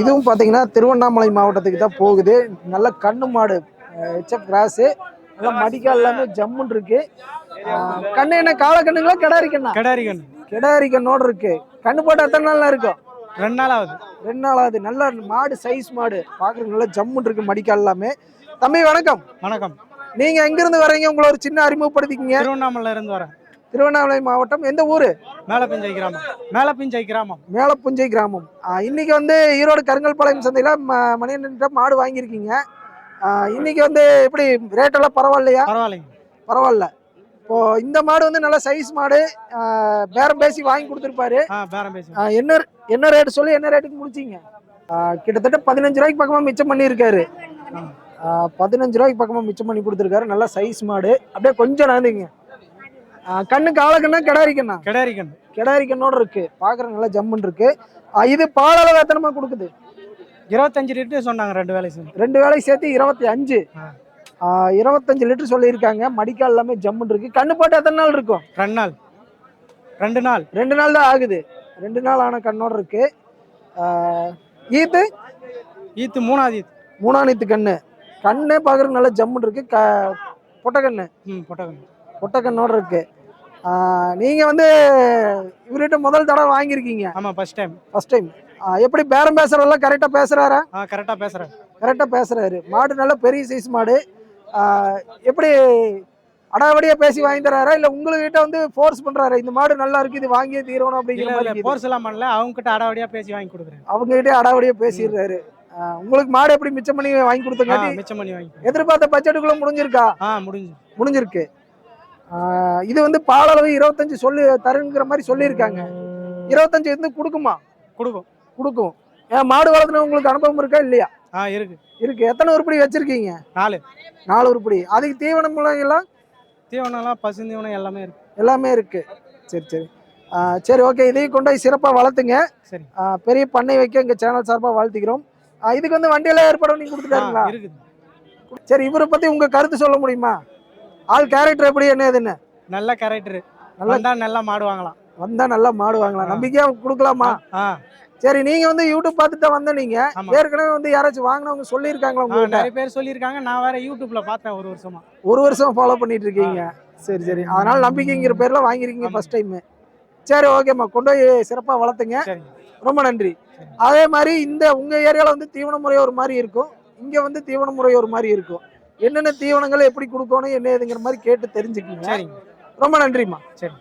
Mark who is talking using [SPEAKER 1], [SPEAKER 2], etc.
[SPEAKER 1] இதுவும் பார்த்தீங்கன்னா திருவண்ணாமலை மாவட்டத்துக்கு தான் போகுது. நல்ல கண்ணு மாடு ஹெச்எஃப் கிராஸு. நல்லா மடிக்கால் எல்லாமே ஜம்முன்னு இருக்கு. கண்ணு என்ன காளை கண்ணுங்களா கிடாரி கண்ணா
[SPEAKER 2] கிடாரி கண்ணு
[SPEAKER 1] கிடாரி கண்ணோட இருக்கு. கண்ணு போட்டு எத்தனை நாள்ல இருக்கும்?
[SPEAKER 2] ரெண்டு நாள் ஆகுது
[SPEAKER 1] ரெண்டு நாள் ஆகுது நல்ல மாடு சைஸ் மாடு. பார்க்குறதுக்கு நல்லா ஜம்முன்னு இருக்கு மடிக்கால் எல்லாமே. தம்பி வணக்கம்.
[SPEAKER 2] வணக்கம்.
[SPEAKER 1] நீங்க எங்கிருந்து வர்றீங்க உங்களை ஒரு சின்ன அறிமுகப்படுத்திக்கிங்க.
[SPEAKER 2] திருவண்ணாமலையில இருந்து வரேன்.
[SPEAKER 1] திருவண்ணாமலை மாவட்டம் எந்த ஊரு?
[SPEAKER 2] மேலப்பிஞ்சை கிராமம். மேலப்பிஞ்சை கிராமம்.
[SPEAKER 1] மேலப்புஞ்சை கிராமம். இன்னைக்கு வந்து ஈரோடு கருங்கல்பாளையம் சந்தையில ம- மணிகண்டன் மாடு வாங்கியிருக்கீங்க. இன்னைக்கு வந்து எப்படி ரேட் எல்லாம் பரவாயில்லையா?
[SPEAKER 2] பரவாயில்லைங்க.
[SPEAKER 1] பரவாயில்ல. இப்போ இந்த மாடு வந்து நல்ல சைஸ் மாடு. பேரம் பேசி வாங்கி கொடுத்துருப்பாரு. என்ன என்ன ரேட் சொல்லி என்ன ரேட்டுக்கு முடிச்சீங்க? கிட்டத்தட்ட பதினஞ்சு ரூபாய்க்கு பக்கமா மிச்சம் பண்ணியிருக்காரு. பதினஞ்சு ரூபாய்க்கு பக்கமா மிச்சம் பண்ணி கொடுத்துருக்காரு. நல்ல சைஸ் மாடு. அப்படியே கொஞ்சம் நகர்ந்துங்க ஆஹ் கண்ணு காலக்கண்ணா கிடாரிக்கண்ணா.
[SPEAKER 2] கிடாரி கண்ணு
[SPEAKER 1] கிடாரி கண்ணோட இருக்கு. பாக்குற நல்லா ஜம்முன்னு இருக்கு. இது பால் அளவு எத்தனமா கொடுக்குது?
[SPEAKER 2] இருபத்தஞ்சு லிட்டர் சொன்னாங்க ரெண்டு வேலை செஞ்சு
[SPEAKER 1] ரெண்டு வேலைக்கு சேர்த்து இருபத்தி அஞ்சு இருபத்தஞ்சு லிட்டர் சொல்லியிருக்காங்க. மடிக்கால் எல்லாமே ஜம்முன்னு இருக்கு. கண்ணு போட்டு எத்தனை நாள் இருக்கும்?
[SPEAKER 2] ரெண்டு நாள். ரெண்டு நாள்.
[SPEAKER 1] ரெண்டு நாள் தான் ஆகுது. ரெண்டு நாள் ஆன கண்ணோட இருக்கு. ஈத்து?
[SPEAKER 2] ஈத்து மூணாவது ஈத்து.
[SPEAKER 1] மூணாணித்து கண்ணு. கண்ணே பார்க்கறதுக்கு நல்லா ஜம்முன்னு இருக்கு. க பொட்டக்கண்ணு
[SPEAKER 2] ம் பொட்டை கண்ணு.
[SPEAKER 1] பொட்டக்கண்ணோட இருக்கு. ஆஹ் நீங்க வந்து இவர்கிட்ட முதல் தடவை வாங்கியிருக்கீங்க.
[SPEAKER 2] ஆமாம் ஃபர்ஸ்ட் டைம்
[SPEAKER 1] ஃபர்ஸ்ட் டைம் எப்படி பேரம் பேசுறதெல்லாம் கரெக்டா பேசுறாரா?
[SPEAKER 2] ஆ கரெக்டாக பேசுகிறேன்
[SPEAKER 1] கரெக்டாக பேசுறாரு. மாடு நல்ல பெரிய சைஸ் மாடு. எப்படி அடாவடியா பேசி வாங்கி தராரா? இல்ல உங்ககிட்ட வந்து ஃபோர்ஸ் பண்றாரு? இந்த மாடு நல்லா இருக்கு இது வாங்கியே தீரணும் அப்படிங்கிற மாதிரி
[SPEAKER 2] இல்லை
[SPEAKER 1] இருக்குது.
[SPEAKER 2] போர்ஸ் எல்லாம் பண்ணல. அவங்க கிட்ட அடாவடியாக பேசி வாங்கி கொடுக்குறேன்
[SPEAKER 1] அவங்க கிட்டே அடாவடியா பேசிடுறாரு. உங்களுக்கு மாடு எப்படி மிச்சம் பண்ணி வாங்கி கொடுத்தங்காட்டி
[SPEAKER 2] மிச்சம் பண்ணி வாங்கி
[SPEAKER 1] எதிர்பார்த்த பட்ஜெட்டுக்குள்ள முடிஞ்சிருக்கா?
[SPEAKER 2] ஆ முடிஞ்சு
[SPEAKER 1] முடிஞ்சிருக்கு. இது வந்து பாலளவு இருபத்தஞ்சு சொல்லி தருங்கிற மாதிரி சொல்லியிருக்காங்க. இருபத்தஞ்சு வந்து கொடுக்குமா?
[SPEAKER 2] கொடுக்கும்.
[SPEAKER 1] கொடுக்கும். ஏன் மாடு வளர்த்துன உங்களுக்கு அனுபவம் இருக்கா இல்லையா?
[SPEAKER 2] ஆ இருக்கு.
[SPEAKER 1] இருக்கு. எத்தனை உருப்படி வச்சிருக்கீங்க?
[SPEAKER 2] நாலு.
[SPEAKER 1] நாலு உருப்படி. அதுக்கு தீவனம் எல்லாம்
[SPEAKER 2] தீவனம்லாம் பசு தீவனம் எல்லாமே இருக்கு.
[SPEAKER 1] எல்லாமே இருக்கு. சரி சரி. சரி ஓகே. இதையும் கொண்டு போய் சிறப்பாக வளர்த்துங்க.
[SPEAKER 2] சரி.
[SPEAKER 1] பெரிய பண்ணை வைக்க எங்கள் சேனல் சார்பாக வாழ்த்துக்கிறோம். இதுக்கு வந்து வண்டியெல்லாம் ஏற்பாடு
[SPEAKER 2] ஆ
[SPEAKER 1] கொடுத்துட்டாருங்களா?
[SPEAKER 2] இருக்குது.
[SPEAKER 1] சரி இவரை பற்றி உங்கள் கருத்து சொல்ல முடியுமா? ஆள் கேரக்டர் எப்படி? என்ன ஏதுன்னு
[SPEAKER 2] நல்ல கேரக்டர்
[SPEAKER 1] நல்ல-
[SPEAKER 2] நல்லா நல்லா மாடு வாங்கலாம்
[SPEAKER 1] வந்தா நல்லா மாடு வாங்கலாம். நம்பிக்கையா கொடுக்கலாமா? சரி நீங்க வந்து யூடியூப் பார்த்துட்டு தான் வந்த நீங்க. ஏற்கனவே வந்து யாராச்சும் வாங்கினவங்க சொல்லியிருக்காங்களா உங்ககிட்ட?
[SPEAKER 2] நிறைய பேர் சொல்லியிருக்காங்க. நான் வேற யூடியூப்ல பார்த்தேன் ஒரு வருஷமா.
[SPEAKER 1] ஒரு வருஷம் ஃபாலோ பண்ணிட்டு இருக்கீங்க. சரி சரி. அதனால நம்பிக்கைங்கிற பேர்ல வாங்கிருக்கீங்க
[SPEAKER 2] ஆமா.
[SPEAKER 1] ஃபர்ஸ்ட் டைம் சரி ஓகேம்மா கொண்டு போய் சிறப்பாக வளர்த்துங்க. ரொம்ப நன்றி. அதே மாதிரி இந்த உங்க ஏரியால வந்து தீவன முறை ஒரு மாதிரி இருக்கும். இங்க வந்து தீவன முறை ஒரு மாதிரி இருக்கும். என்னென்ன தீவனங்களை எப்படி கொடுக்கணும் என்ன ஏதுங்கிற மாதிரி கேட்டு தெரிஞ்சுக்கீங்க.
[SPEAKER 2] சரிங்க.
[SPEAKER 1] ரொம்ப நன்றிம்மா.
[SPEAKER 2] சரி